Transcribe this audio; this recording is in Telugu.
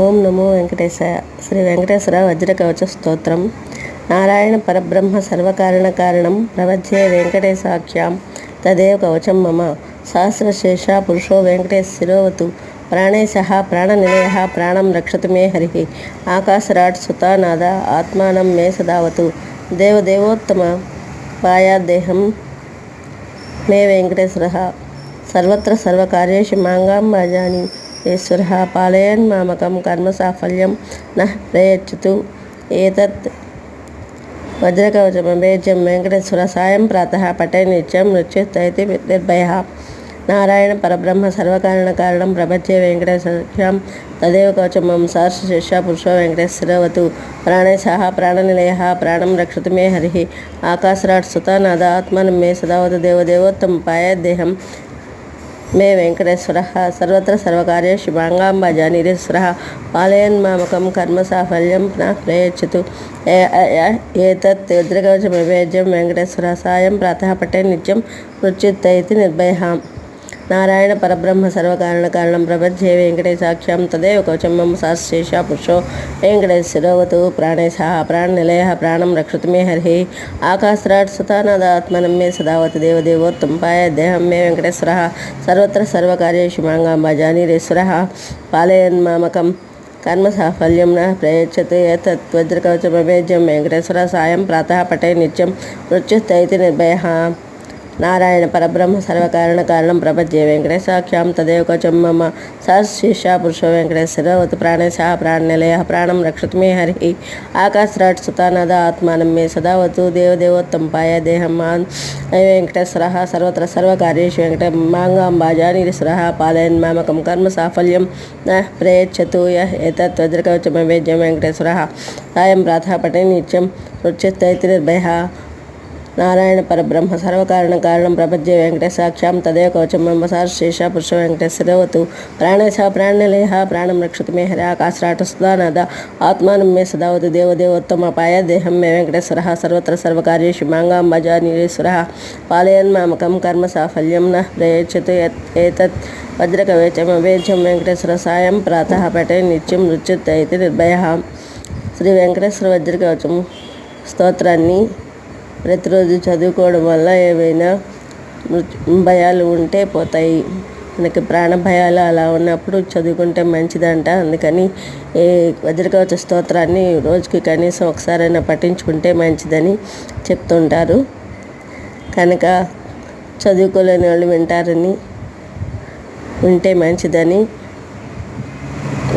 ఓం నమో వెంకటేశాయ శ్రీ వెంకటేశ్వర వజ్రకవచ స్తోత్రం. నారాయణ పరబ్రహ్మ సర్వకారణ కారణం ప్రవధ్యే వెంకటేశాఖ్యాం. తదేవ కవచం మమ. సహస్రశేష పురుషో వెంకటేశ్ శిరోవతు ప్రాణేశ ప్రాణనిలయ ప్రాణం రక్షతు మే హరి. ఆకాశరాట్ సుతానాద ఆత్మానం మే సదావతు. దేవదేవోత్తమ పాయాదేహం మే వెంకటేశ్వర. సర్వత్ర సర్వకార్యేషు మాంగాం భజాని ఈశ్వర పాలయన్ మామకం కర్మ సాఫల్యం నః ప్రయచ్చతు ఏతత్ వజ్రకవచమభేజ్యం వెంకటేశ్వర సాయం ప్రాతः పటే నిత్యం నృత్యుస్తైతి నిర్భయ నారాయణ పరబ్రహ్మ సర్వకారణ కారణం ప్రపంచే వెంకటేశ్వరం తదేవ కవచమం సహర్ష శిష్య పురుషో వెంకటేశ్వరవతు ప్రాణేశः ప్రాణనిలయ ప్రాణం రక్షతు మే హరి ఆకాశరాట్ సుతానాద ఆత్మనం మే సదావత దేవదేవోత్తమ పాయ దేహం మే వెంకటేశ్వర. సర్వత్ర సర్వకార్యేషు మాంగాంబజ నిరీశ్వర పాలయన్మామకం కర్మ సాఫల్యం నా ప్రయచ్చతు ఏతత్ వజ్రకవచమభేద్యం వెంకటేశ్వర సాయం ప్రాతः పటే నిత్యం మృత్యుత్తైతి నిర్భయ నారాయణ పరబ్రహ్మ సర్వకారణ కారణం ప్రపంచే వెంకటేశాఖ్యం తదేవ కవచం మమ సాశేష పురుషో వెంకటేశ్వరవతు ప్రాణేశ ప్రాణనిలయ ప్రాణం రక్షతు మే హరి ఆకాశరాట్ సుతానాదాత్మనం మే సదావతి దేవదేవోత్తమ పాయ దేహం మే వెంకటేశ్వర సర్వత్ర సర్వకార్యేషు మాంగాంబాజానీరేశ్వర పాలయన్ మామకం కర్మ సాఫల్యం న ప్రయచ్చతు ఏతత్ వజ్రకవచమభేద్యం వెంకటేశ్వర సాయం ప్రాతः పటే నిత్యం మృత్యుస్తైతి నిర్భయ నారాయణ పరబ్రహ్మ సర్వకారణ కారణం ప్రపంచే వెంకటేశాఖ్యాం తదేవ కవచం మమ సశిష పురుషో వెంకటేశ్వరవతు ప్రాణేశ ప్రాణనిలయ ప్రాణం రక్షతు మే హరి ఆకాశరాట్ సుతానాద ఆత్మానం మే సదావతు దేవదేవోత్తమ పాయ దేహం వెంకటేశ్వర సర్వత్ర సర్వకార్యేషు వెంకట మాంగాంబాజానీశ్వర పాలయన్ మామకం కర్మ సాఫల్యం న ప్రయచ్చతు ఏతత్ వజ్రకవచమవేద్యం వెంకటేశ్వర సాయం ప్రాతः పటే నిత్యం నృత్యస్తైతి నిర్భయ నారాయణ పరబ్రహ్మ సర్వకారణ కారణం ప్రపంచ ప్రపంచే వెంకటేశాఖ్యాం తదేవ కవచం మమ శేష పురుష వెంకటేశ్వరవతు ప్రాణేశ ప్రాణలేహ ప్రాణం రక్షతు మే హరే ఆకాశరాట సుధానాద ఆత్మానం మే సదావతు దేవదేవోత్తమ పాయ దేహం మే వెంకటేశ్వర సర్వత్ర సర్వకార్యేషు మాంగాంబజ నీరేశ్వర పాలయన్మామకం కర్మ సాఫల్యం న ప్రయచ్చతు ఏతత్ వజ్రకవేచమవేద్యం వెంకటేశ్వర సాయం ప్రాతః పటే నిత్యం నృత్యుత్తైతి నిర్భయ. శ్రీ వెంకటేశ్వర వజ్రకవచం స్తోత్రాన్ని ప్రతిరోజు చదువుకోవడం వల్ల ఏవైనా భయాలు ఉంటే పోతాయి. మనకి ప్రాణ భయాలు అలా ఉన్నప్పుడు చదువుకుంటే మంచిదంట. అందుకని ఏ వజ్రకవచ స్తోత్రాన్ని రోజుకి కనీసం ఒకసారైనా పఠించుకుంటే మంచిదని చెప్తుంటారు. కనుక చదువుకోలేని వాళ్ళు వింటారని ఉంటే మంచిదని